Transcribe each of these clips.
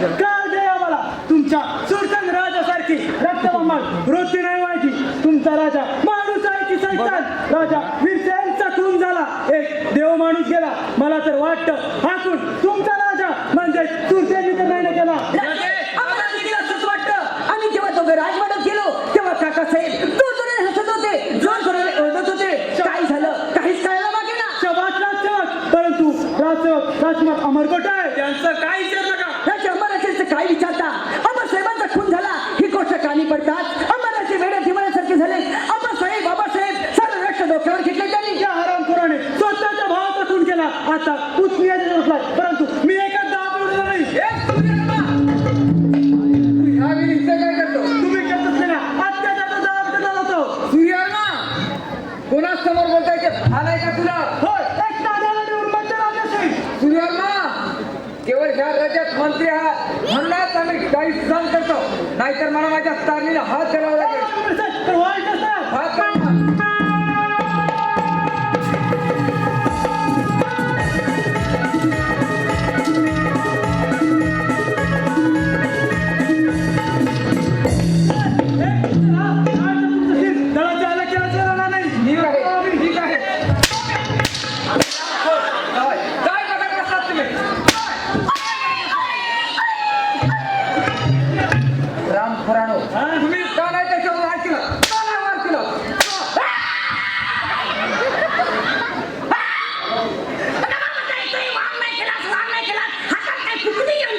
काय द्या आम्हाला? तुमच्या सुरसंग राजासारखी रक्तबंबाळ वृत्ती नाही व्हायची. तुमचा राजा माणूस आहे की सैतान? राजा वीरसेन चकून झाला. एक देव माणूस गेला. मला तर वाटतं हाकून तुमचा राजा. म्हणजे सुरसेनी तर नाही ना केला. आम्ही जेव्हा दोघं राजवाड्यात गेलो तेव्हा काका साहेब जोर हसत होते जोर जोराने ओरडत होते. काय झालं? काहीच कळायला मागे ना. शबाज राजसेवक. परंतु राजसेवक राजकुमार अमरकोट आहे. त्यांचं काय काय विचारता? आम्हा साहेबांचा खून झाला. ही गोष्ट कानी पडतात. आम्हालाचे वेडे दिवाळ्यासारखे झाले. आम्हा साहेब बाबासाहेब सारं राष्ट्र डोक्यावर घेतले त्यांनी. त्या हरामखोराने स्वतःच्या भावाचा खून केला. आता उचमियाचा बसला परंतु मी एका दाब उडला नाही कोणासमोर बोलताय ते आलाय का तुला? होय एक दादाला केवळ ह्या राज्यात मंत्री आहात चाळीस चाल करतो. नाहीतर मला माझ्या स्टारमीला हात करावा लागेल.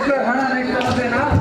వెంకటేశ్వర హణ అనేటువంటి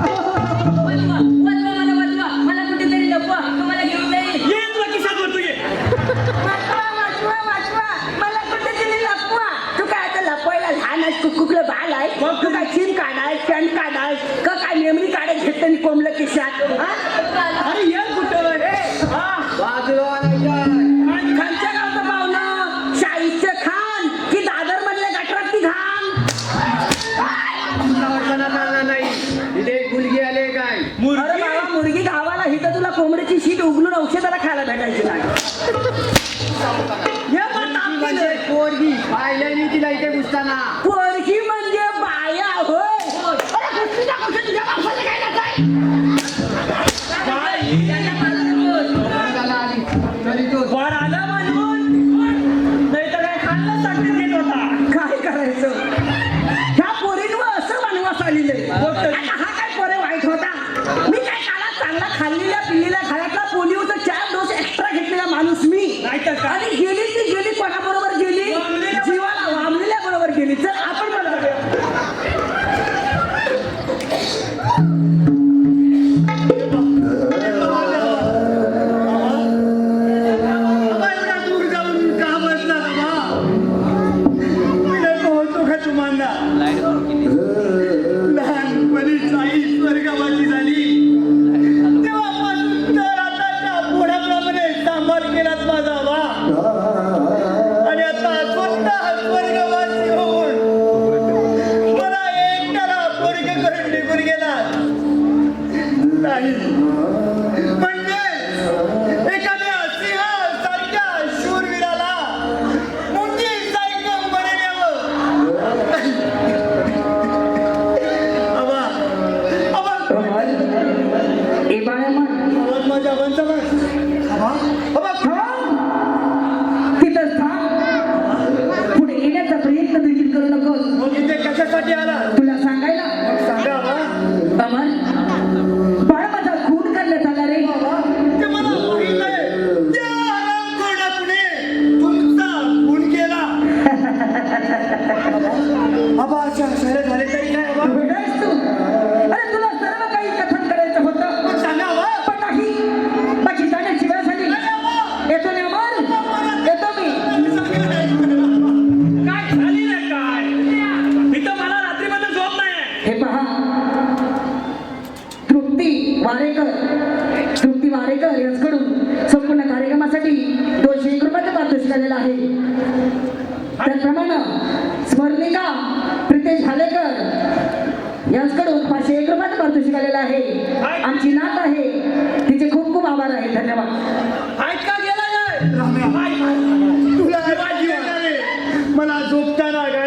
त्याचप्रमाणे स्मरणिका प्रितेश भालेकर यांच्याकडून पाचशे एक रुपयाचं पारितोषिक आलेलं आहे. आमची नात आहे. तिचे खूप खूप आभार आहे. धन्यवाद. ऐका गेला तुला मला झोपताना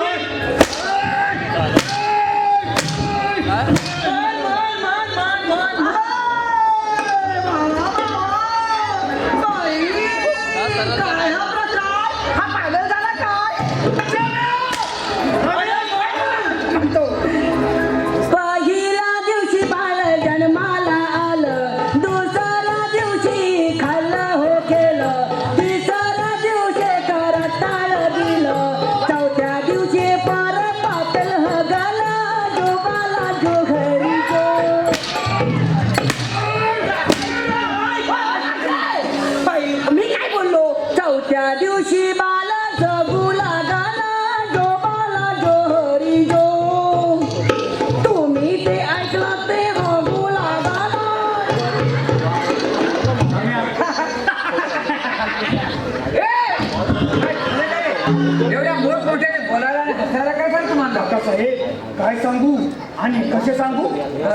काय सांगू? आणि कसे सांगू?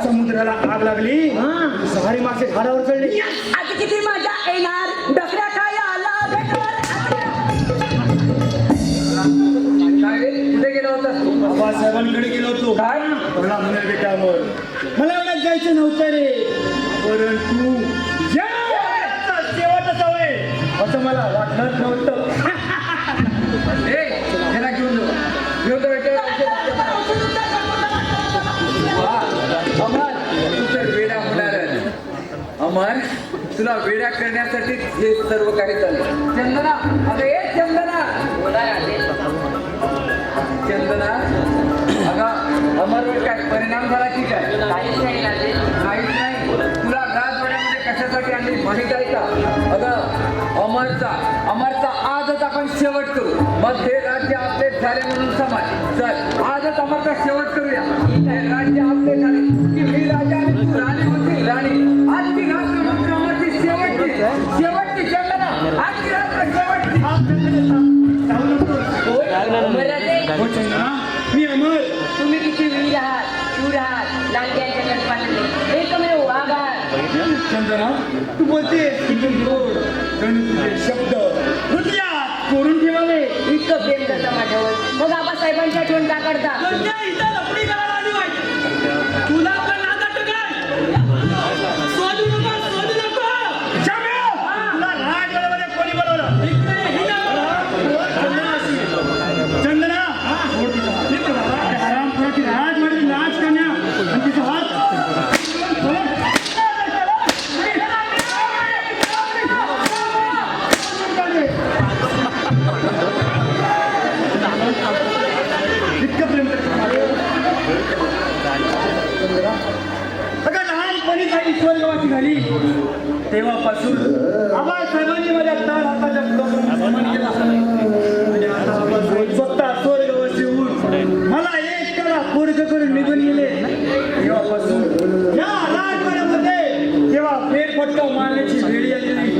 समुद्राला आग लागली. सारे मासे झाडावर चढले. आता किती मजा येणार? डकऱ्या काय आला कुठे गेला बाबासाहेबांकडे होतो. काय? मला म्हणे बेटावर. मला एवढ्यात जायचं नव्हतं रे. परंतु हवे असं मला वाटलंच नव्हतं. अमर तू तर वेडा होणार. आहे. अमर तुला वेडा करण्यासाठी हे सर्व काही चाललं चंदना अगं ए चंदना. चंदना अगं अमरवर काय परिणाम झाला की काय? काहीच नाही. तुला राजवाड्यामध्ये कशासाठी आणली? माहीत आहे का? अगं अमरचा अमरचा आजच आपण शेवट करू. मग हे राज्य आपले झाले म्हणून समाज. चल आजच अमरचा शेवट करू. मी अमर तुम्ही किती वीर आहात शूर आहात लांडग्यांच्या गणपातले एकमेव वाघ आहात चंदना तू बोलते किती गोड जणू तुझे शब्द हृदयात कोरून ठेवावे इतकं प्रेम करता माझ्यावर मग आबासाहेबांच्या ठेवून का करता निघून गेले तेव्हापासून या राजवाड्यामध्ये तेव्हा फेरफटका मारण्याची वेळ आलेली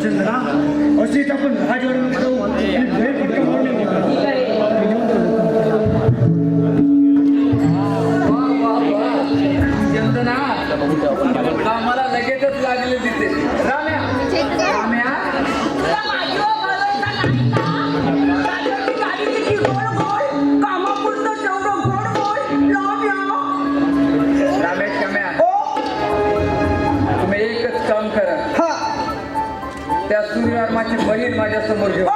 चंद्रा अशीच आपण राजवाड्यामध्ये जाऊ आणि फेरफटका मारणे धर्माची बहीण माझ्यासमोर घेऊन.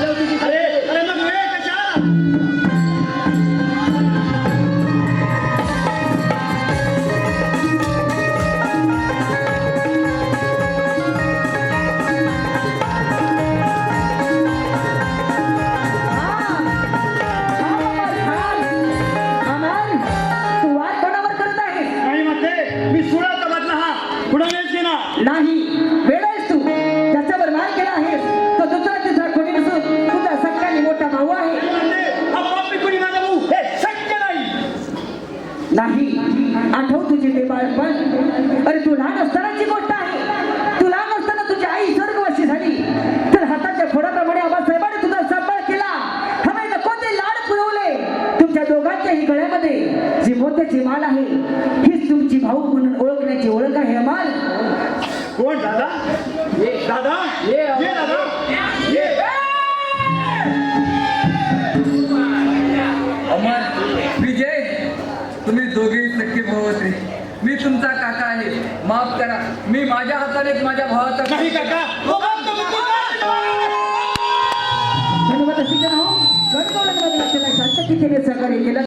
ভালো কিছু করে ओळखची माल आहे. हीच तुमची भाऊ म्हणून ओळखण्याची ओळख आहे माल. कोण दादा? दादा? विजय तुम्ही मी तुमचा काका आहे. माफ करा. मी माझ्या हाताने माझ्या भावाचा नाही काका. हो, धन्यवाद अशी करा हो गणगौरंगाने शांततेने सहकार्य केलं.